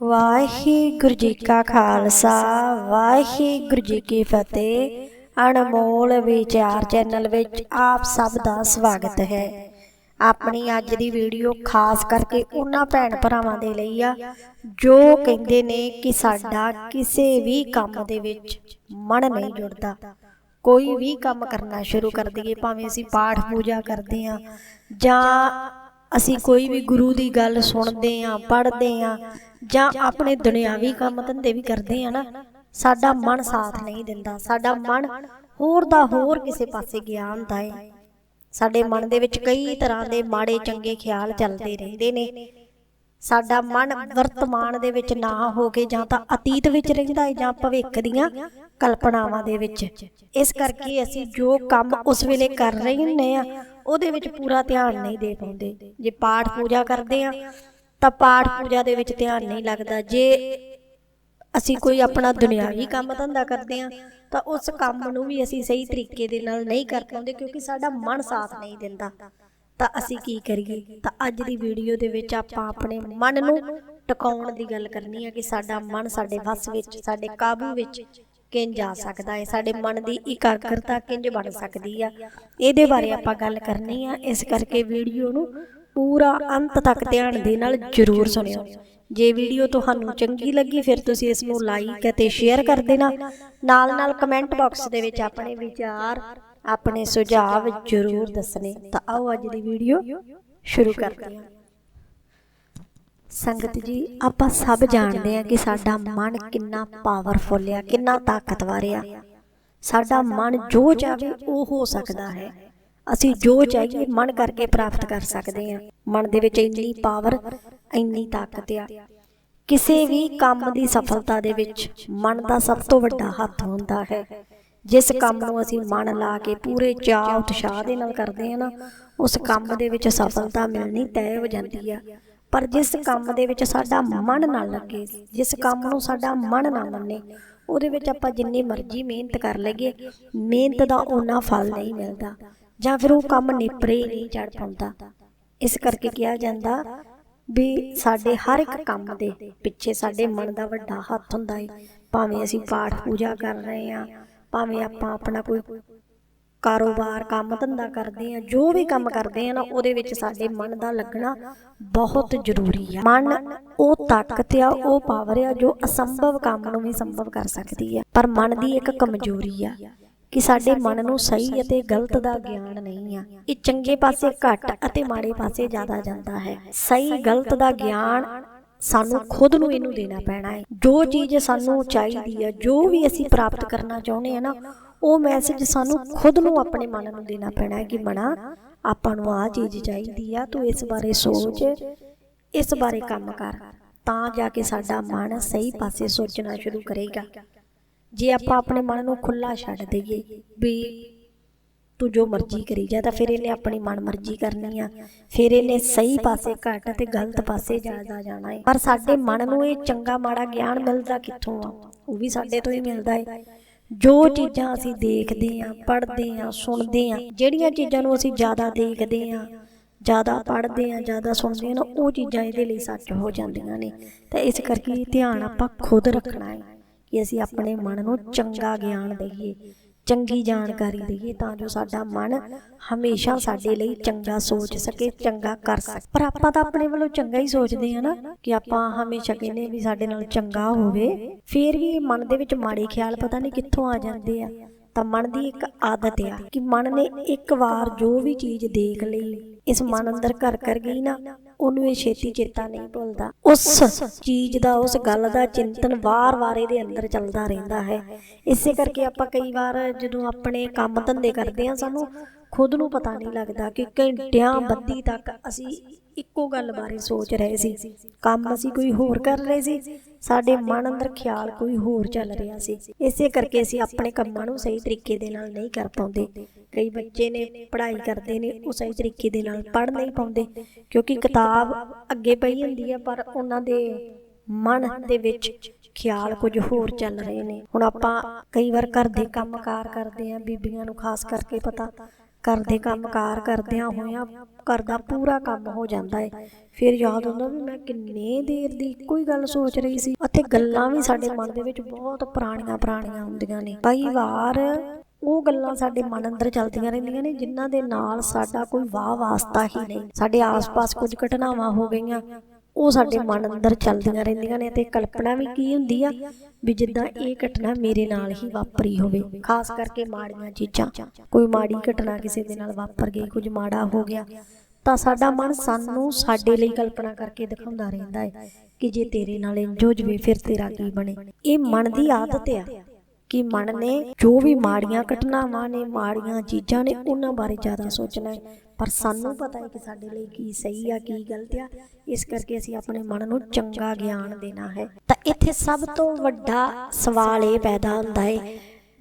ਵਾਹਿਗੁਰੂ ਜੀ ਕਾ ਖਾਲਸਾ, ਵਾਹਿਗੁਰੂ ਜੀ ਕੀ ਫਤਿਹ। ਅਨਮੋਲ ਵਿਚਾਰ ਚੈਨਲ ਵਿੱਚ ਆਪ ਸਭ ਦਾ ਸਵਾਗਤ ਹੈ। ਆਪਣੀ ਅੱਜ ਦੀ ਵੀਡੀਓ ਖਾਸ ਕਰਕੇ ਉਹਨਾਂ ਭੈਣ ਭਰਾਵਾਂ ਦੇ ਲਈ ਆ, ਜੋ ਕਹਿੰਦੇ ਨੇ ਕਿ ਸਾਡਾ ਕਿਸੇ ਵੀ ਕੰਮ ਦੇ ਵਿੱਚ ਮਨ ਨਹੀਂ ਜੁੜਦਾ। ਕੋਈ ਵੀ ਕੰਮ ਕਰਨਾ ਸ਼ੁਰੂ ਕਰ ਦਈਏ, ਭਾਵੇਂ ਅਸੀਂ ਪਾਠ ਪੂਜਾ ਕਰਦੇ ਆ ਜਾਂ ਅਸੀਂ ਕੋਈ ਵੀ ਗੁਰੂ ਦੀ ਗੱਲ ਸੁਣਦੇ ਆ ਪੜ੍ਹਦੇ ਆ ਜਾਂ ਆਪਣੇ ਦੁਨਿਆਵੀ ਕੰਮ ਧੰਦੇ ਵੀ ਕਰਦੇ ਆ ਨਾ ਸਾਡਾ ਮਨ ਸਾਥ ਨਹੀਂ ਦਿੰਦਾ ਸਾਡਾ ਮਨ ਹੋਰ ਦਾ ਹੋਰ ਕਿਸੇ ਪਾਸੇ ਗਿਆ ਹੁੰਦਾ ਹੈ ਸਾਡੇ ਮਨ ਦੇ ਵਿੱਚ ਕਈ ਤਰ੍ਹਾਂ ਦੇ ਮਾੜੇ ਚੰਗੇ ਖਿਆਲ ਚੱਲਦੇ ਰਹਿੰਦੇ ਨੇ। ਸਾਡਾ ਮਨ ਵਰਤਮਾਨ ਦੇ ਵਿੱਚ ਨਾ ਹੋ ਕੇ ਜਾਂ ਤਾਂ ਅਤੀਤ ਵਿੱਚ ਰਹਿੰਦਾ ਹੈ ਜਾਂ ਭਵਿੱਖ ਦੀਆਂ ਕਲਪਨਾਵਾਂ ਦੇ ਵਿੱਚ। ਇਸ ਕਰਕੇ ਅਸੀਂ ਜੋ ਕੰਮ ਉਸ ਵੇਲੇ ਕਰ ਰਹੇ ਹੁੰਨੇ ਆ ਉਹਦੇ ਵਿੱਚ ਪੂਰਾ ਧਿਆਨ ਨਹੀਂ ਦੇ ਪਾਉਂਦੇ ਜੇ ਪਾਠ ਪੂਜਾ ਕਰਦੇ ਆ ਤਾਂ ਪਾਠ ਪੂਜਾ ਦੇ ਵਿੱਚ ਧਿਆਨ ਨਹੀਂ ਲੱਗਦਾ। ਜੇ ਅਸੀਂ ਕੋਈ ਆਪਣਾ ਦੁਨਿਆਵੀ ਕੰਮ ਧੰਦਾ ਕਰਦੇ ਆ ਤਾਂ ਉਸ ਕੰਮ ਨੂੰ ਵੀ ਅਸੀਂ ਸਹੀ ਤਰੀਕੇ ਦੇ ਨਾਲ ਨਹੀਂ ਕਰ ਪਾਉਂਦੇ ਕਿਉਂਕਿ ਸਾਡਾ ਮਨ ਸਾਥ ਨਹੀਂ ਦਿੰਦਾ। ਤਾਂ ਅਸੀਂ ਕੀ ਕਰੀਏ? ਤਾਂ ਅੱਜ ਦੀ ਵੀਡੀਓ ਦੇ ਵਿੱਚ ਆਪਾਂ ਆਪਣੇ ਮਨ ਨੂੰ ਟਿਕਾਉਣ ਦੀ ਗੱਲ ਕਰਨੀ ਹੈ ਕਿ ਸਾਡਾ ਮਨ ਸਾਡੇ ਵੱਸ ਵਿੱਚ ਸਾਡੇ ਕਾਬੂ ਵਿੱਚ ਕਿੰਜ ਆ ਸਕਦਾ ਹੈ ਸਾਡੇ ਮਨ ਦੀ ਇਕਾਗਰਤਾ ਕਿੰਜ ਬਣ ਸਕਦੀ ਆ? ਇਹਦੇ ਬਾਰੇ ਆਪਾਂ ਗੱਲ ਕਰਨੀ ਆ ਇਸ ਕਰਕੇ ਵੀਡੀਓ ਨੂੰ ਪੂਰਾ ਅੰਤ ਤੱਕ ਧਿਆਨ ਦੇ ਨਾਲ ਜ਼ਰੂਰ ਸੁਣਿਓ। ਜੇ ਵੀਡੀਓ ਤੁਹਾਨੂੰ ਚੰਗੀ ਲੱਗੀ ਫਿਰ ਤੁਸੀਂ ਇਸ ਨੂੰ ਲਾਈਕ ਅਤੇ ਸ਼ੇਅਰ ਕਰ ਦੇਣਾ। ਨਾਲ ਨਾਲ ਕਮੈਂਟ ਬਾਕਸ ਦੇ ਵਿੱਚ ਆਪਣੇ ਵਿਚਾਰ ਆਪਣੇ ਸੁਝਾਅ ਜ਼ਰੂਰ ਦੱਸਣੇ। ਤਾਂ ਆਓ ਅੱਜ ਦੀ ਵੀਡੀਓ ਸ਼ੁਰੂ ਕਰਦੇ ਹਾਂ। ਸੰਗਤ ਜੀ ਆਪਾਂ ਸਭ ਜਾਣਦੇ ਆ ਕਿ ਸਾਡਾ ਮਨ ਕਿੰਨਾ ਪਾਵਰਫੁਲ ਆ ਕਿੰਨਾ ਤਾਕਤਵਰ ਆ। ਸਾਡਾ ਮਨ ਜੋ ਚਾਹੇ ਉਹ ਹੋ ਸਕਦਾ ਹੈ। ਅਸੀਂ ਜੋ ਚਾਹੀਏ ਮਨ ਕਰਕੇ ਪ੍ਰਾਪਤ ਕਰ ਸਕਦੇ ਹਾਂ। ਮਨ ਦੇ ਵਿੱਚ ਇੰਨੀ ਪਾਵਰ ਇੰਨੀ ਤਾਕਤ ਆ। ਕਿਸੇ ਵੀ ਕੰਮ ਦੀ ਸਫਲਤਾ ਦੇ ਵਿੱਚ ਮਨ ਦਾ ਸਭ ਤੋਂ ਵੱਡਾ ਹੱਥ ਹੁੰਦਾ ਹੈ। ਜਿਸ ਕੰਮ ਨੂੰ ਅਸੀਂ ਮਨ ਲਾ ਕੇ ਪੂਰੇ ਚਾਅ ਉਤਸ਼ਾਹ ਦੇ ਨਾਲ ਕਰਦੇ ਹਾਂ ਨਾ ਉਸ ਕੰਮ ਦੇ ਵਿੱਚ ਸਫਲਤਾ ਮਿਲਣੀ ਤੈਅ ਹੋ ਜਾਂਦੀ ਆ ਪਰ ਜਿਸ ਕੰਮ ਦੇ ਵਿੱਚ ਸਾਡਾ ਮਨ ਨਾ ਲੱਗੇ, ਜਿਸ ਕੰਮ ਨੂੰ ਸਾਡਾ ਮਨ ਨਾ ਮੰਨੇ, ਉਹਦੇ ਵਿੱਚ ਆਪਾਂ ਜਿੰਨੀ ਮਰਜ਼ੀ ਮਿਹਨਤ ਕਰ ਲਈਏ, ਮਿਹਨਤ ਦਾ ਉਹਨਾਂ ਫਲ ਨਹੀਂ ਮਿਲਦਾ, ਜਾਂ ਫਿਰ ਉਹ ਕੰਮ ਨਿਪਰੇ ਹੀ ਨਹੀਂ ਚੜ ਪਾਉਂਦਾ। ਇਸ ਕਰਕੇ ਕਿਹਾ ਜਾਂਦਾ ਵੀ ਸਾਡੇ ਹਰ ਇੱਕ ਕੰਮ ਦੇ ਪਿੱਛੇ ਸਾਡੇ ਮਨ ਦਾ ਵੱਡਾ ਹੱਥ ਹੁੰਦਾ ਹੈ ਭਾਵੇਂ ਅਸੀਂ ਪਾਠ ਪੂਜਾ ਕਰ ਰਹੇ ਹਾਂ, ਭਾਵੇਂ ਆਪਾਂ ਆਪਣਾ ਕੋਈ ਕਾਰੋਬਾਰ, ਕੰਮ ਧੰਦਾ ਕਰਦੇ ਆ ਜੋ ਵੀ ਕੰਮ ਕਰਦੇ ਆ ਨਾ, ਉਹਦੇ ਵਿੱਚ ਸਾਡੇ ਮਨ ਦਾ ਲੱਗਣਾ ਬਹੁਤ ਜ਼ਰੂਰੀ ਆ। ਮਨ ਉਹ ਤਾਕਤ ਆ, ਉਹ ਪਾਵਰ ਆ ਜੋ ਅਸੰਭਵ ਕੰਮ ਨੂੰ ਵੀ ਸੰਭਵ ਕਰ ਸਕਦੀ ਆ। ਪਰ ਮਨ ਦੀ ਇੱਕ ਕਮਜ਼ੋਰੀ ਆ ਕਿ ਸਾਡੇ ਮਨ ਨੂੰ ਸਹੀ ਅਤੇ ਗਲਤ ਦਾ ਗਿਆਨ ਨਹੀਂ ਆ। ਇਹ ਚੰਗੇ ਪਾਸੇ ਘੱਟ ਅਤੇ ਮਾੜੇ ਪਾਸੇ ਜ਼ਿਆਦਾ ਜਾਂਦਾ ਹੈ। ਸਹੀ, ਗਲਤ ਦਾ ਗਿਆਨ ਸਾਨੂੰ ਖੁਦ ਨੂੰ ਇਹਨੂੰ ਦੇਣਾ ਪੈਣਾ ਹੈ। ਜੋ ਚੀਜ਼ ਸਾਨੂੰ ਚਾਹੀਦੀ ਹੈ ਜੋ ਵੀ ਅਸੀਂ ਪ੍ਰਾਪਤ ਕਰਨਾ ਚਾਹੁੰਦੇ ਆ ਨਾ ਉਹ ਮੈਸੇਜ ਸਾਨੂੰ ਖੁਦ ਨੂੰ ਆਪਣੇ ਮਨ ਨੂੰ ਦੇਣਾ ਪੈਣਾ ਹੈ ਕਿ ਮਨਾ ਆਪਾਂ ਨੂੰ ਆਹ ਚੀਜ਼ ਚਾਹੀਦੀ ਆ ਤੂੰ ਇਸ ਬਾਰੇ ਸੋਚ ਇਸ ਬਾਰੇ ਕੰਮ ਕਰ ਤਾਂ ਜਾ ਕੇ ਸਾਡਾ ਮਨ ਸਹੀ ਪਾਸੇ ਸੋਚਣਾ ਸ਼ੁਰੂ ਕਰੇਗਾ। ਜੇ ਆਪਾਂ ਆਪਣੇ ਮਨ ਨੂੰ ਖੁੱਲਾ ਛੱਡ ਦਈਏ ਵੀ ਤੂੰ ਜੋ ਮਰਜ਼ੀ ਕਰੀ ਜਾ ਤਾਂ ਫਿਰ ਇਹਨੇ ਆਪਣੀ ਮਨ ਮਰਜ਼ੀ ਕਰਨੀ ਆ। ਫਿਰ ਇਹਨੇ ਸਹੀ ਪਾਸੇ ਘੱਟ ਤੇ ਗਲਤ ਪਾਸੇ ਜ਼ਿਆਦਾ ਜਾਣਾ ਹੈ। ਪਰ ਸਾਡੇ ਮਨ ਨੂੰ ਇਹ ਚੰਗਾ ਮਾੜਾ ਗਿਆਨ ਮਿਲਦਾ ਕਿੱਥੋਂ ਆ? ਉਹ ਵੀ ਸਾਡੇ ਤੋਂ ਹੀ ਮਿਲਦਾ ਹੈ ਜੋ ਚੀਜ਼ਾਂ ਅਸੀਂ ਦੇਖਦੇ ਆਂ ਪੜ੍ਹਦੇ ਆਂ ਸੁਣਦੇ ਆਂ ਜਿਹੜੀਆਂ ਚੀਜ਼ਾਂ ਨੂੰ ਅਸੀਂ ਜ਼ਿਆਦਾ ਦੇਖਦੇ ਆਂ ਜ਼ਿਆਦਾ ਪੜ੍ਹਦੇ ਆਂ ਜ਼ਿਆਦਾ ਸੁਣਦੇ ਆਂ ਨਾ, ਉਹ ਚੀਜ਼ਾਂ ਇਹਦੇ ਲਈ ਸੱਚ ਹੋ ਜਾਂਦੀਆਂ ਨੇ। ਤਾਂ ਇਸ ਕਰਕੇ ਧਿਆਨ ਆਪਾਂ ਖੁਦ ਰੱਖਣਾ ਹੈ ਕਿ ਅਸੀਂ ਆਪਣੇ ਮਨ ਨੂੰ ਚੰਗਾ ਗਿਆਨ ਦਈਏ। ਚੰਗੀ ਜਾਣਕਾਰੀ ਦਈਏ ਤਾਂ ਜੋ ਸਾਡਾ ਮਨ ਹਮੇਸ਼ਾ ਸਾਡੇ ਲਈ ਚੰਗਾ ਸੋਚ ਸਕੇ, ਚੰਗਾ ਕਰ ਸਕੇ। ਪਰ ਆਪਾਂ ਤਾਂ ਆਪਣੇ ਵੱਲੋਂ ਚੰਗਾ ਹੀ ਸੋਚਦੇ ਆ ਨਾ ਕਿ ਆਪਾਂ ਹਮੇਸ਼ਾ ਕਹਿੰਦੇ ਵੀ ਸਾਡੇ ਨਾਲ ਚੰਗਾ ਹੋਵੇ, ਫੇਰ ਵੀ ਮਨ ਦੇ ਵਿੱਚ ਮਾੜੇ ਖਿਆਲ ਪਤਾ ਨਹੀਂ ਕਿੱਥੋਂ ਆ ਜਾਂਦੇ ਆ। ਤਾਂ ਮਨ ਦੀ ਇੱਕ ਆਦਤ ਆ ਕਿ ਮਨ ਨੇ ਇੱਕ ਵਾਰ ਜੋ ਵੀ ਚੀਜ਼ ਦੇਖ ਲਈ, ਇਸ ਮਨ ਅੰਦਰ ਘਰ ਕਰ ਗਈ ਨਾ ਉਹਨੂੰ ਇਹ ਛੇਤੀ ਚੇਤਾ ਨਹੀਂ ਭੁੱਲਦਾ। ਉਸ ਚੀਜ਼ ਦਾ, ਉਸ ਗੱਲ ਦਾ ਚਿੰਤਨ ਵਾਰ-ਵਾਰ ਇਹਦੇ ਅੰਦਰ ਚੱਲਦਾ ਰਹਿੰਦਾ ਹੈ। ਇਸੇ ਕਰਕੇ ਆਪਾਂ ਕਈ ਵਾਰ ਜਦੋਂ ਆਪਣੇ ਕੰਮ ਧੰਦੇ ਕਰਦੇ ਆ ਸਾਨੂੰ ਖੁਦ ਨੂੰ ਪਤਾ ਨਹੀਂ ਲੱਗਦਾ ਕਿ ਘੰਟਿਆਂ ਬੱਧੀ ਤੱਕ ਅਸੀਂ ਇੱਕੋ ਗੱਲ ਬਾਰੇ ਸੋਚ ਰਹੇ ਸੀ। ਕੰਮ ਅਸੀਂ ਕੋਈ ਹੋਰ ਕਰ ਰਹੇ ਸੀ। ਸਾਡੇ ਮਨ ਅੰਦਰ ਖਿਆਲ ਕੋਈ ਹੋਰ ਚੱਲ ਰਿਹਾ ਸੀ। ਇਸੇ ਕਰਕੇ ਅਸੀਂ ਆਪਣੇ ਕੰਮਾਂ ਨੂੰ ਸਹੀ ਤਰੀਕੇ ਦੇ ਨਾਲ ਨਹੀਂ ਕਰ ਪਾਉਂਦੇ। ਕਈ ਬੱਚੇ ਨੇ ਪੜ੍ਹਾਈ ਕਰਦੇ ਨੇ, ਉਹ ਸਹੀ ਤਰੀਕੇ ਦੇ ਨਾਲ ਪੜ੍ਹ ਨਹੀਂ ਪਾਉਂਦੇ। ਕਿਉਂਕਿ ਕਿਤਾਬ ਅੱਗੇ ਪਈ ਹੁੰਦੀ ਹੈ ਪਰ ਉਹਨਾਂ ਦੇ ਮਨ ਦੇ ਵਿੱਚ ਖਿਆਲ ਕੁਝ ਹੋਰ ਚੱਲ ਰਹੇ ਨੇ। ਹੁਣ ਆਪਾਂ ਕਈ ਵਾਰ ਘਰ ਦੇ ਕੰਮਕਾਰ ਕਰਦੇ ਆਂ, ਬੀਬੀਆਂ ਨੂੰ ਖਾਸ ਕਰਕੇ ਪਤਾ ਘਰ ਦੇ ਕੰਮਕਾਰ ਕਰਦਿਆਂ ਹੋਇਆਂ ਘਰ ਦਾ ਪੂਰਾ ਕੰਮ ਹੋ ਜਾਂਦਾ ਹੈ ਫਿਰ ਯਾਦ ਹੁੰਦਾ ਵੀ ਮੈਂ ਕਿੰਨੇ ਦੇਰ ਦੀ ਇੱਕੋ ਹੀ ਗੱਲ ਸੋਚ ਰਹੀ ਸੀ। ਅਤੇ ਗੱਲਾਂ ਵੀ ਸਾਡੇ ਮਨ ਦੇ ਵਿੱਚ ਬਹੁਤ ਪੁਰਾਣੀਆਂ ਪੁਰਾਣੀਆਂ ਹੁੰਦੀਆਂ ਨੇ। ਕਈ ਵਾਰ ਉਹ ਗੱਲਾਂ ਸਾਡੇ ਮਨ ਅੰਦਰ ਚੱਲਦੀਆਂ ਰਹਿੰਦੀਆਂ ਨੇ ਜਿਨ੍ਹਾਂ ਦੇ ਨਾਲ ਸਾਡਾ ਕੋਈ ਵਾਹ ਵਾਸਤਾ ਹੀ ਨਹੀਂ। ਸਾਡੇ ਆਸ-ਪਾਸ ਕੁਝ ਘਟਨਾਵਾਂ ਹੋ ਗਈਆਂ। ਉਹ ਸਾਡੇ ਮਨ ਅੰਦਰ ਚੱਲਦੀਆਂ ਰਹਿੰਦੀਆਂ ਨੇ ਤੇ ਕਲਪਨਾ ਵੀ ਕੀ ਹੁੰਦੀ ਆ ਵੀ ਜਿੱਦਾਂ ਇਹ ਘਟਨਾ ਮੇਰੇ ਨਾਲ ਹੀ ਵਾਪਰੀ ਹੋਵੇ ਖਾਸ ਕਰਕੇ ਮਾੜੀਆਂ ਚੀਜ਼ਾਂ। ਕੋਈ ਮਾੜੀ ਘਟਨਾ ਕਿਸੇ ਦੇ ਨਾਲ ਵਾਪਰ ਗਈ ਕੁਝ ਮਾੜਾ ਹੋ ਗਿਆ ਤਾਂ ਸਾਡਾ ਮਨ ਸਾਨੂੰ ਸਾਡੇ ਲਈ ਕਲਪਨਾ ਕਰਕੇ ਦਿਖਾਉਂਦਾ ਰਹਿੰਦਾ ਹੈ ਕਿ ਜੇ ਤੇਰੇ ਨਾਲ ਇੰਝ ਹੋ ਜਵੇ ਫਿਰ ਤੇਰਾ ਕੀ ਬਣੇ? ਇਹ ਮਨ ਦੀ ਆਦਤ ਆ ਕਿ ਮਨ ਨੇ ਜੋ ਵੀ ਮਾੜੀਆਂ ਘਟਨਾਵਾਂ ਨੇ ਮਾੜੀਆਂ ਚੀਜ਼ਾਂ ਨੇ ਉਹਨਾਂ ਬਾਰੇ ਜ਼ਿਆਦਾ ਸੋਚਣਾ ਹੈ। ਪਰ ਸਾਨੂੰ ਪਤਾ ਹੈ ਕਿ ਸਾਡੇ ਲਈ ਕੀ ਸਹੀ ਆ ਕੀ ਗਲਤ ਆ ਇਸ ਕਰਕੇ ਅਸੀਂ ਆਪਣੇ ਮਨ ਨੂੰ ਚੰਗਾ ਗਿਆਨ ਦੇਣਾ ਹੈ। ਤਾਂ ਇੱਥੇ ਸਭ ਤੋਂ ਵੱਡਾ ਸਵਾਲ ਇਹ ਪੈਦਾ ਹੁੰਦਾ ਹੈ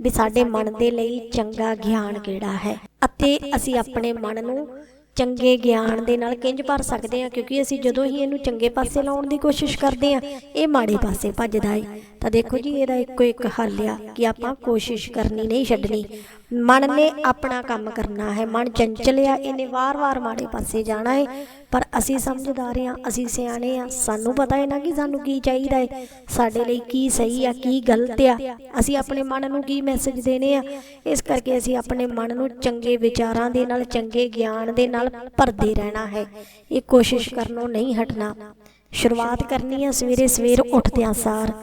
ਵੀ ਸਾਡੇ ਮਨ ਦੇ ਲਈ ਚੰਗਾ ਗਿਆਨ ਕਿਹੜਾ ਹੈ? ਅਤੇ ਅਸੀਂ ਆਪਣੇ ਮਨ ਨੂੰ ਚੰਗੇ ਗਿਆਨ ਦੇ ਨਾਲ ਕਿੰਜ ਭਰ ਸਕਦੇ ਹਾਂ? ਕਿਉਂਕਿ ਅਸੀਂ ਜਦੋਂ ਹੀ ਇਹਨੂੰ ਚੰਗੇ ਪਾਸੇ ਲਾਉਣ ਦੀ ਕੋਸ਼ਿਸ਼ ਕਰਦੇ ਹਾਂ, ਇਹ ਮਾੜੇ ਪਾਸੇ ਭੱਜਦਾ ਹੈ ਤਾਂ ਦੇਖੋ ਜੀ, ਇਹਦਾ ਇੱਕੋ ਇੱਕ ਹੱਲ ਆ ਕਿ ਆਪਾਂ ਕੋਸ਼ਿਸ਼ ਕਰਨੀ ਨਹੀਂ ਛੱਡਣੀ। ਮਨ ਨੇ ਆਪਣਾ ਕੰਮ ਕਰਨਾ ਹੈ, ਮਨ ਚੰਚਲ ਆ, ਇਹਨੇ ਵਾਰ-ਵਾਰ ਮਾੜੇ ਪਾਸੇ ਜਾਣਾ ਹੈ ਪਰ ਅਸੀਂ ਸਮਝਦਾਰ ਆ ਅਸੀਂ ਸਿਆਣੇ ਆ ਸਾਨੂੰ ਪਤਾ ਹੈ ਨਾ ਕਿ ਸਾਨੂੰ ਕੀ ਚਾਹੀਦਾ ਹੈ ਸਾਡੇ ਲਈ ਕੀ ਸਹੀ ਆ, ਕੀ ਗਲਤ ਆ? ਅਸੀਂ ਆਪਣੇ ਮਨ ਨੂੰ ਕੀ ਮੈਸੇਜ ਦੇਣੇ ਆ? ਇਸ ਕਰਕੇ ਅਸੀਂ ਆਪਣੇ ਮਨ ਨੂੰ ਚੰਗੇ ਵਿਚਾਰਾਂ ਦੇ ਨਾਲ, ਚੰਗੇ ਗਿਆਨ ਦੇ ਨਾਲ ਭਰਦੇ ਰਹਿਣਾ ਹੈ। ਇਹ ਕੋਸ਼ਿਸ਼ ਕਰਨੋਂ ਨਹੀਂ ਹਟਣਾ। ਸ਼ੁਰੂਆਤ ਕਰਨੀ ਆ ਸਵੇਰੇ ਸਵੇਰ ਉੱਠਦਿਆਂ ਸਾਰ।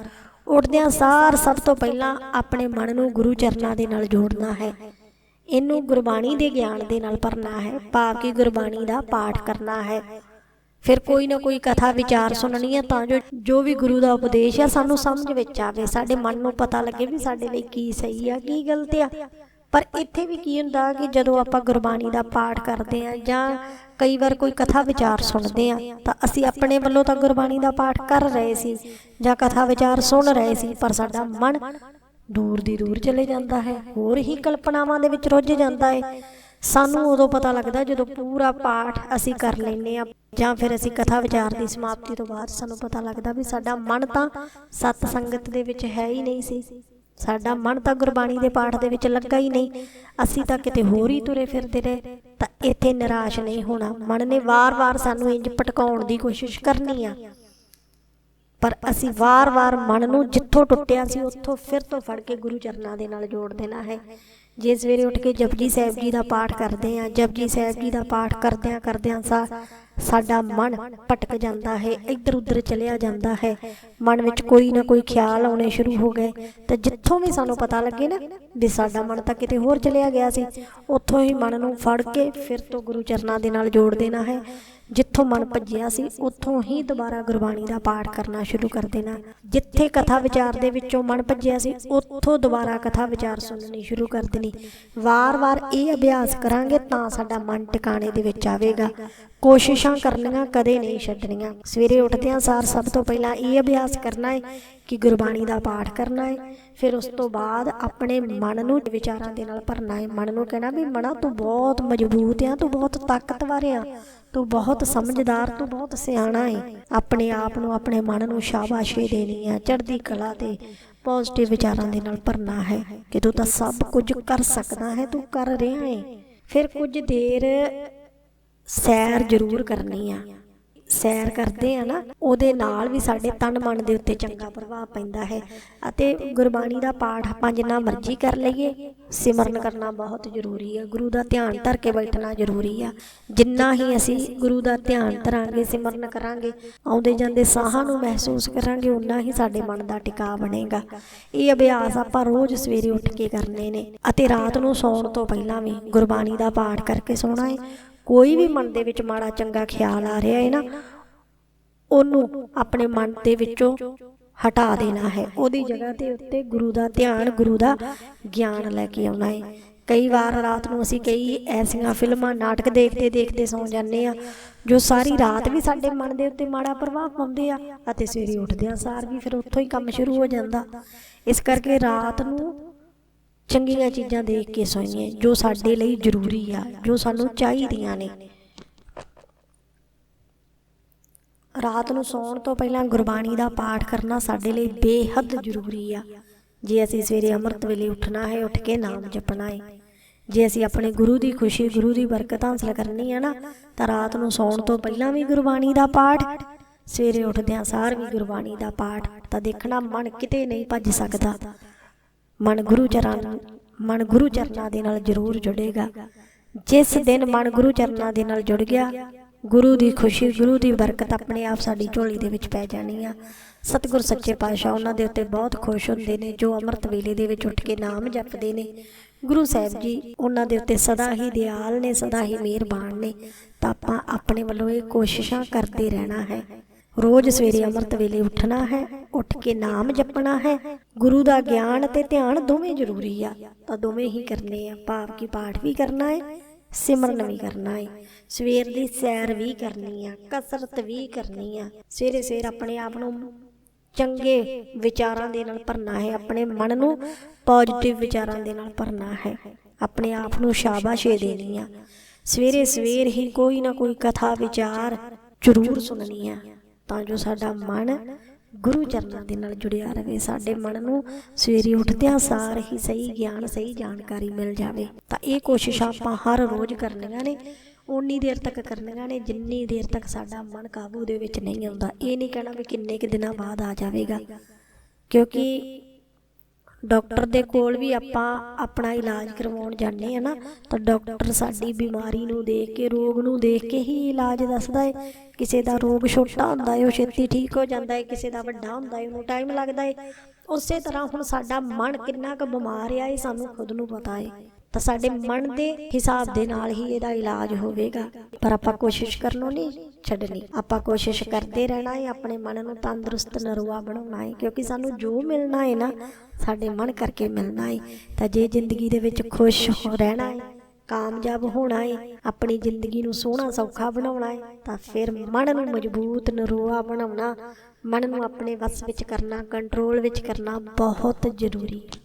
ਉੱਠਦਿਆਂ ਸਾਰ ਸਭ ਤੋਂ ਪਹਿਲਾਂ ਆਪਣੇ ਮਨ ਨੂੰ ਗੁਰੂ ਚਰਨਾਂ ਦੇ ਨਾਲ ਜੋੜਨਾ ਹੈ। ਇਹਨੂੰ ਗੁਰਬਾਣੀ ਦੇ ਗਿਆਨ ਦੇ ਨਾਲ ਭਰਨਾ ਹੈ। ਭਾਵ ਕਿ ਗੁਰਬਾਣੀ ਦਾ ਪਾਠ ਕਰਨਾ ਹੈ। ਫਿਰ ਕੋਈ ਨਾ ਕੋਈ ਕਥਾ ਵਿਚਾਰ ਸੁਣਨੀ ਹੈ ਤਾਂ ਜੋ ਜੋ ਵੀ ਗੁਰੂ ਦਾ ਉਪਦੇਸ਼ ਆ ਸਾਨੂੰ ਸਮਝ ਵਿੱਚ ਆਵੇ। ਸਾਡੇ ਮਨ ਨੂੰ ਪਤਾ ਲੱਗੇ ਵੀ ਸਾਡੇ ਲਈ ਕੀ ਸਹੀ ਆ, ਕੀ ਗਲਤ ਆ। ਪਰ ਇੱਥੇ ਵੀ ਕੀ ਹੁੰਦਾ ਕਿ ਜਦੋਂ ਆਪਾਂ ਗੁਰਬਾਣੀ ਦਾ ਪਾਠ ਕਰਦੇ ਆ ਜਾਂ ਕਈ ਵਾਰ ਕੋਈ ਕਥਾ ਵਿਚਾਰ ਸੁਣਦੇ ਆ ਤਾਂ ਅਸੀਂ ਆਪਣੇ ਵੱਲੋਂ ਤਾਂ ਗੁਰਬਾਣੀ ਦਾ ਪਾਠ ਕਰ ਰਹੇ ਸੀ ਜਾਂ ਕਥਾ ਵਿਚਾਰ ਸੁਣ ਰਹੇ ਸੀ, ਪਰ ਸਾਡਾ ਮਨ ਦੂਰ ਦੀ ਦੂਰ ਚਲੇ ਜਾਂਦਾ ਹੈ, ਹੋਰ ਹੀ ਕਲਪਨਾਵਾਂ ਦੇ ਵਿੱਚ ਰੁੱਝ ਜਾਂਦਾ ਹੈ। ਸਾਨੂੰ ਉਦੋਂ ਪਤਾ ਲੱਗਦਾ ਜਦੋਂ ਪੂਰਾ ਪਾਠ ਅਸੀਂ ਕਰ ਲੈਨੇ ਆ ਜਾਂ ਫਿਰ ਅਸੀਂ ਕਥਾ ਵਿਚਾਰ ਦੀ ਸਮਾਪਤੀ ਤੋਂ ਬਾਅਦ ਸਾਨੂੰ ਪਤਾ ਲੱਗਦਾ ਵੀ ਸਾਡਾ ਮਨ ਤਾਂ ਸਤ ਸੰਗਤ ਦੇ ਵਿੱਚ ਹੈ ਹੀ ਨਹੀਂ ਸੀ। ਸਾਡਾ ਮਨ ਤਾਂ ਗੁਰਬਾਣੀ ਦੇ ਪਾਠ ਦੇ ਵਿੱਚ ਲੱਗਾ ਹੀ ਨਹੀਂ। ਅਸੀਂ ਤਾਂ ਕਿਤੇ ਹੋਰ ਹੀ ਤੁਰੇ ਫਿਰਦੇ ਰਹੇ। ਤਾਂ ਇੱਥੇ ਨਿਰਾਸ਼ ਨਹੀਂ ਹੋਣਾ। ਮਨ ਨੇ ਵਾਰ-ਵਾਰ ਸਾਨੂੰ ਇੰਜ ਭਟਕਾਉਣ ਦੀ ਕੋਸ਼ਿਸ਼ ਕਰਨੀ ਆ। ਪਰ ਅਸੀਂ ਵਾਰ-ਵਾਰ ਮਨ ਨੂੰ ਜਿੱਥੋਂ ਟੁੱਟਿਆ ਸੀ ਉੱਥੋਂ ਫਿਰ ਤੋਂ ਫੜ ਕੇ ਗੁਰੂ ਚਰਨਾਂ ਦੇ ਨਾਲ ਜੋੜ ਦੇਣਾ ਹੈ। ਜੇ ਸਵੇਰੇ ਉੱਠ ਕੇ ਜਪਜੀ ਸਾਹਿਬ ਜੀ ਦਾ ਪਾਠ ਕਰਦੇ ਆਂ ਜਪਜੀ ਸਾਹਿਬ ਜੀ ਦਾ ਪਾਠ ਕਰਦਿਆਂ ਕਰਦਿਆਂ ਸਾ। ਸਾਡਾ ਮਨ ਭਟਕ ਜਾਂਦਾ ਹੈ ਇੱਧਰ ਉੱਧਰ ਚਲਿਆ ਜਾਂਦਾ ਹੈ। ਮਨ ਵਿੱਚ ਕੋਈ ਨਾ ਕੋਈ ਖਿਆਲ ਆਉਣੇ ਸ਼ੁਰੂ ਹੋ ਗਏ। ਤੇ ਜਿੱਥੋਂ ਵੀ ਸਾਨੂੰ ਪਤਾ ਲੱਗੇ ਨਾ ਵੀ ਸਾਡਾ ਮਨ ਤਾਂ ਕਿਤੇ ਹੋਰ ਚਲਿਆ ਗਿਆ ਸੀ, ਉੱਥੋਂ ਹੀ ਮਨ ਨੂੰ ਫੜ ਕੇ ਫਿਰ ਤੋਂ ਗੁਰੂ ਚਰਨਾਂ ਦੇ ਨਾਲ ਜੋੜ ਦੇਣਾ ਹੈ। ਜਿੱਥੋਂ ਮਨ ਭੱਜਿਆ ਸੀ, ਉੱਥੋਂ ਹੀ ਦੁਬਾਰਾ ਗੁਰਬਾਣੀ ਦਾ ਪਾਠ ਕਰਨਾ ਸ਼ੁਰੂ ਕਰ ਦੇਣਾ। ਜਿੱਥੇ ਕਥਾ ਵਿਚਾਰ ਦੇ ਵਿੱਚੋਂ ਮਨ ਭੱਜਿਆ ਸੀ, ਉੱਥੋਂ ਦੁਬਾਰਾ ਕਥਾ ਵਿਚਾਰ ਸੁਣਨੀ ਸ਼ੁਰੂ ਕਰ ਦੇਣੀ। ਵਾਰ-ਵਾਰ ਇਹ ਅਭਿਆਸ ਕਰਾਂਗੇ ਤਾਂ ਸਾਡਾ ਮਨ ਟਿਕਾਣੇ ਦੇ ਵਿੱਚ ਆਵੇਗਾ। ਕੋਸ਼ਿਸ਼ ਕਰਨੀਆਂ ਕਦੇ ਨਹੀਂ ਛੱਡਣੀਆਂ। ਸਵੇਰੇ ਉੱਠਦਿਆਂ ਸਾਰ ਸਭ ਤੋਂ ਪਹਿਲਾਂ ਇਹ ਅਭਿਆਸ ਕਰਨਾ ਹੈ ਕਿ ਗੁਰਬਾਣੀ ਦਾ ਪਾਠ ਕਰਨਾ ਹੈ। ਫਿਰ ਉਸ ਤੋਂ ਬਾਅਦ ਆਪਣੇ ਮਨ ਨੂੰ ਵਿਚਾਰਾਂ ਦੇ ਨਾਲ ਭਰਨਾ ਹੈ। ਮਨ ਨੂੰ ਕਹਿਣਾ ਵੀ ਮਨਾ ਤੂੰ ਬਹੁਤ ਮਜ਼ਬੂਤ ਆ, ਤੂੰ ਬਹੁਤ ਤਾਕਤਵਰ ਆ, ਤੂੰ ਬਹੁਤ ਸਮਝਦਾਰ, ਤੂੰ ਬਹੁਤ ਸਿਆਣਾ ਹੈ ਆਪਣੇ ਆਪ ਨੂੰ, ਆਪਣੇ ਮਨ ਨੂੰ ਸ਼ਾਬਾਸ਼ੀ ਦੇਣੀ ਆ, ਚੜ੍ਹਦੀ ਕਲਾ ਤੇ ਪੋਜ਼ਿਟਿਵ ਵਿਚਾਰਾਂ ਦੇ ਨਾਲ ਭਰਨਾ ਹੈ। ਕਿ ਤੂੰ ਤਾਂ ਸਭ ਕੁਝ ਕਰ ਸਕਦਾ ਹੈ, ਤੂੰ ਕਰ ਰਿਹਾ ਹੈ ਫਿਰ ਕੁਝ ਦੇਰ ਸੈਰ ਜ਼ਰੂਰ ਕਰਨੀ ਆ। ਸੈਰ ਕਰਦੇ ਆ ਨਾ, ਉਹਦੇ ਨਾਲ ਵੀ ਸਾਡੇ ਤਨ ਮਨ ਦੇ ਉੱਤੇ ਚੰਗਾ ਪ੍ਰਭਾਵ ਪੈਂਦਾ ਹੈ ਅਤੇ ਗੁਰਬਾਣੀ ਦਾ ਪਾਠ ਆਪਾਂ ਜਿੰਨਾ ਮਰਜ਼ੀ ਕਰ ਲਈਏ, ਸਿਮਰਨ ਕਰਨਾ ਬਹੁਤ ਜ਼ਰੂਰੀ ਹੈ ਗੁਰੂ ਦਾ ਧਿਆਨ ਧਰ ਕੇ ਬੈਠਣਾ ਜ਼ਰੂਰੀ ਆ। ਜਿੰਨਾ ਹੀ ਅਸੀਂ ਗੁਰੂ ਦਾ ਧਿਆਨ ਧਰਾਂਗੇ, ਸਿਮਰਨ ਕਰਾਂਗੇ, ਆਉਂਦੇ ਜਾਂਦੇ ਸਾਹਾਂ ਨੂੰ ਮਹਿਸੂਸ ਕਰਾਂਗੇ ਉਨਾ ਹੀ ਸਾਡੇ ਮਨ ਦਾ ਟਿਕਾ ਬਣੇਗਾ। ਇਹ ਅਭਿਆਸ ਆਪਾਂ ਰੋਜ਼ ਸਵੇਰੇ ਉੱਠ ਕੇ ਕਰਨੇ ਨੇ ਅਤੇ ਰਾਤ ਨੂੰ ਸੌਣ ਤੋਂ ਪਹਿਲਾਂ ਵੀ ਗੁਰਬਾਣੀ ਦਾ ਪਾਠ ਕਰਕੇ ਸੌਣਾ ਹੈ ਕੋਈ ਵੀ ਮਨ ਦੇ ਵਿੱਚ ਮਾੜਾ ਚੰਗਾ ਖਿਆਲ ਆ ਰਿਹਾ ਹੈ ਨਾ, ਉਹਨੂੰ ਆਪਣੇ ਮਨ ਦੇ ਵਿੱਚੋਂ ਹਟਾ ਦੇਣਾ ਹੈ। ਉਹਦੀ ਜਗ੍ਹਾ ਤੇ ਉੱਤੇ ਗੁਰੂ ਦਾ ਧਿਆਨ, ਗੁਰੂ ਦਾ ਗਿਆਨ ਲੈ ਕੇ ਆਉਣਾ ਹੈ। ਕਈ ਵਾਰ ਰਾਤ ਨੂੰ ਅਸੀਂ ਕਈ ਐਸੀਆਂ ਫਿਲਮਾਂ, ਨਾਟਕ ਦੇਖਦੇ ਦੇਖਦੇ ਸੌਂ ਜਾਂਦੇ ਆ ਜੋ ਸਾਰੀ ਰਾਤ ਵੀ ਸਾਡੇ ਮਨ ਦੇ ਉੱਤੇ ਮਾੜਾ ਪ੍ਰਭਾਵ ਪਾਉਂਦੇ ਆ, ਅਤੇ ਸਵੇਰੇ ਉੱਠਦੇ ਉੱਠਦਿਆਂ ਸਾਰ ਵੀ ਫਿਰ ਉੱਥੋਂ ਹੀ ਕੰਮ ਸ਼ੁਰੂ ਹੋ ਜਾਂਦਾ। ਇਸ ਕਰਕੇ ਰਾਤ ਨੂੰ ਚੰਗੀਆਂ ਚੀਜ਼ਾਂ ਦੇਖ ਕੇ ਸੋਈਏ, ਜੋ ਸਾਡੇ ਲਈ ਜ਼ਰੂਰੀ ਆ, ਜੋ ਸਾਨੂੰ ਚਾਹੀਦੀਆਂ ਨੇ। ਰਾਤ ਨੂੰ ਸੌਣ ਤੋਂ ਪਹਿਲਾਂ ਗੁਰਬਾਣੀ ਦਾ ਪਾਠ ਕਰਨਾ ਸਾਡੇ ਲਈ ਬੇਹੱਦ ਜ਼ਰੂਰੀ ਆ। ਜੇ ਅਸੀਂ ਸਵੇਰੇ ਅੰਮ੍ਰਿਤ ਵੇਲੇ ਉੱਠਣਾ ਹੈ, ਉੱਠ ਕੇ ਨਾਮ ਜਪਣਾ ਹੈ। ਜੇ ਅਸੀਂ ਆਪਣੇ ਗੁਰੂ ਦੀ ਖੁਸ਼ੀ, ਗੁਰੂ ਦੀ ਬਰਕਤ ਹਾਸਲ ਕਰਨੀ ਹੈ ਨਾ, ਤਾਂ ਰਾਤ ਨੂੰ ਸੌਣ ਤੋਂ ਪਹਿਲਾਂ ਵੀ ਗੁਰਬਾਣੀ ਦਾ ਪਾਠ, ਸਵੇਰੇ ਉੱਠਦਿਆਂ ਸਾਰ ਵੀ ਗੁਰਬਾਣੀ ਦਾ ਪਾਠ, ਤਾਂ ਦੇਖਣਾ ਮਨ ਕਿਤੇ ਨਹੀਂ ਭੱਜ ਸਕਦਾ। ਮਨ ਗੁਰੂ ਚਰਨ ਮਨ ਗੁਰੂ ਚਰਨਾਂ ਦੇ ਨਾਲ ਜ਼ਰੂਰ ਜੁੜੇਗਾ। ਜਿਸ ਦਿਨ ਮਨ ਗੁਰੂ ਚਰਨਾਂ ਦੇ ਨਾਲ ਜੁੜ ਗਿਆ, ਗੁਰੂ ਦੀ ਖੁਸ਼ੀ, ਗੁਰੂ ਦੀ ਬਰਕਤ ਆਪਣੇ ਆਪ ਸਾਡੀ ਝੋਲੀ ਦੇ ਵਿੱਚ ਪੈ ਜਾਣੀ ਆ। ਸਤਿਗੁਰ ਸੱਚੇ ਪਾਤਸ਼ਾਹ ਉਹਨਾਂ ਦੇ ਉੱਤੇ ਬਹੁਤ ਖੁਸ਼ ਹੁੰਦੇ ਨੇ, ਜੋ ਅੰਮ੍ਰਿਤ ਵੇਲੇ ਦੇ ਵਿੱਚ ਉੱਠ ਕੇ ਨਾਮ ਜਪਦੇ ਨੇ। ਗੁਰੂ ਸਾਹਿਬ ਜੀ ਉਹਨਾਂ ਦੇ ਉੱਤੇ ਸਦਾ ਹੀ ਦਿਆਲ ਨੇ, ਸਦਾ ਹੀ ਮਿਹਰਬਾਨ ਨੇ। ਤਾਂ ਆਪਾਂ ਆਪਣੇ ਵੱਲੋਂ ਇਹ ਕੋਸ਼ਿਸ਼ਾਂ ਕਰਦੇ ਰਹਿਣਾ ਹੈ। ਰੋਜ਼ ਸਵੇਰੇ ਅੰਮ੍ਰਿਤ ਵੇਲੇ ਉੱਠਣਾ ਹੈ, ਉੱਠ ਕੇ ਨਾਮ ਜਪਣਾ ਹੈ। ਗੁਰੂ ਦਾ ਗਿਆਨ ਤੇ ਧਿਆਨ ਦੋਵੇਂ ਜ਼ਰੂਰੀ ਆ। ਤਾਂ ਦੋਵੇਂ ਹੀ ਕਰਨੇ ਆ। ਭਾਵ ਕੀ ਪਾਠ ਵੀ ਕਰਨਾ ਹੈ ਸਿਮਰਨ ਵੀ ਕਰਨਾ ਹੈ ਸਵੇਰ ਦੀ ਸੈਰ ਵੀ ਕਰਨੀ ਆ, ਕਸਰਤ ਵੀ ਕਰਨੀ ਆ। ਸਵੇਰੇ ਸਵੇਰ ਆਪਣੇ ਆਪ ਨੂੰ ਚੰਗੇ ਵਿਚਾਰਾਂ ਦੇ ਨਾਲ ਭਰਨਾ ਹੈ। ਆਪਣੇ ਮਨ ਨੂੰ ਪੋਜ਼ਿਟਿਵ ਵਿਚਾਰਾਂ ਦੇ ਨਾਲ ਭਰਨਾ ਹੈ। ਆਪਣੇ ਆਪ ਨੂੰ ਸ਼ਾਬਾਸ਼ੇ ਦੇਣੀ ਆ। ਸਵੇਰੇ ਸਵੇਰ ਹੀ ਕੋਈ ਨਾ ਕੋਈ ਕਥਾ, ਵਿਚਾਰ ਜ਼ਰੂਰ ਸੁਣਨੀ ਆ। ਤਾਂ ਜੋ ਸਾਡਾ ਮਨ ਗੁਰੂ ਚਰਨਾਂ ਦੇ ਨਾਲ ਜੁੜਿਆ ਰਹੇ, ਸਾਡੇ ਮਨ ਨੂੰ ਸਵੇਰੇ ਉੱਠਦਿਆਂ ਸਾਰ ਹੀ ਸਹੀ ਗਿਆਨ, ਸਹੀ ਜਾਣਕਾਰੀ ਮਿਲ ਜਾਵੇ। ਤਾਂ ਇਹ ਕੋਸ਼ਿਸ਼ਾਂ ਆਪਾਂ ਹਰ ਰੋਜ਼ ਕਰਨੀਆਂ ਨੇ ਉਨੀ ਦੇਰ ਤੱਕ ਕਰਨੀਆਂ ਨੇ, ਜਿੰਨੀ ਦੇਰ ਤੱਕ ਸਾਡਾ ਮਨ ਕਾਬੂ ਦੇ ਵਿੱਚ ਨਹੀਂ ਆਉਂਦਾ। ਇਹ ਨਹੀਂ ਕਹਿਣਾ ਵੀ ਕਿੰਨੇ ਕੁ ਦਿਨਾਂ ਬਾਅਦ ਆ ਜਾਵੇਗਾ, ਕਿਉਂਕਿ ਡਾਕਟਰ ਦੇ ਕੋਲ ਵੀ ਆਪਾਂ ਆਪਣਾ ਇਲਾਜ ਕਰਵਾਉਣ ਜਾਂਦੇ ਆ ਨਾ, ਤਾਂ ਡਾਕਟਰ ਸਾਡੀ ਬਿਮਾਰੀ ਨੂੰ ਦੇਖ ਕੇ, ਰੋਗ ਨੂੰ ਦੇਖ ਕੇ ਹੀ ਇਲਾਜ ਦੱਸਦਾ ਹੈ। ਕਿਸੇ ਦਾ ਰੋਗ ਛੋਟਾ ਹੁੰਦਾ ਹੈ, ਉਹ ਛੇਤੀ ਠੀਕ ਹੋ ਜਾਂਦਾ ਹੈ, ਕਿਸੇ ਦਾ ਵੱਡਾ ਹੁੰਦਾ ਹੈ, ਉਹਨੂੰ ਟਾਈਮ ਲੱਗਦਾ ਹੈ। ਉਸੇ ਤਰ੍ਹਾਂ ਹੁਣ ਸਾਡਾ ਮਨ ਕਿੰਨਾ ਕੁ ਬਿਮਾਰ ਆ, ਇਹ ਸਾਨੂੰ ਖੁਦ ਨੂੰ ਪਤਾ ਹੈ। ਤਾਂ ਸਾਡੇ ਮਨ ਦੇ ਹਿਸਾਬ ਦੇ ਨਾਲ ਹੀ ਇਹਦਾ ਇਲਾਜ ਹੋਵੇਗਾ। ਪਰ ਆਪਾਂ ਕੋਸ਼ਿਸ਼ ਕਰਨੋਂ ਨਹੀਂ ਛੱਡਣੀ। ਆਪਾਂ ਕੋਸ਼ਿਸ਼ ਕਰਦੇ ਰਹਿਣਾ ਹੈ, ਆਪਣੇ ਮਨ ਨੂੰ ਤੰਦਰੁਸਤ ਨਰਵਾ ਬਣਾਉਣਾ ਹੈ। ਕਿਉਂਕਿ ਸਾਨੂੰ ਜੋ ਮਿਲਣਾ ਹੈ ਨਾ, ਸਾਡੇ ਮਨ ਕਰਕੇ ਮਿਲਣਾ ਹੈ। ਤਾਂ ਜੇ ਜ਼ਿੰਦਗੀ ਦੇ ਵਿੱਚ ਖੁਸ਼ ਹੋ ਰਹਿਣਾ ਹੈ, ਕਾਮਯਾਬ ਹੋਣਾ ਹੈ, ਆਪਣੀ ਜ਼ਿੰਦਗੀ ਨੂੰ ਸੋਹਣਾ ਸੌਖਾ ਬਣਾਉਣਾ ਹੈ, ਤਾਂ ਫਿਰ ਮਨ ਨੂੰ ਮਜ਼ਬੂਤ ਨਰੋਆ ਬਣਾਉਣਾ, ਮਨ ਨੂੰ ਆਪਣੇ ਵੱਸ ਵਿੱਚ ਕਰਨਾ, ਕੰਟਰੋਲ ਵਿੱਚ ਕਰਨਾ ਬਹੁਤ ਜ਼ਰੂਰੀ ਹੈ।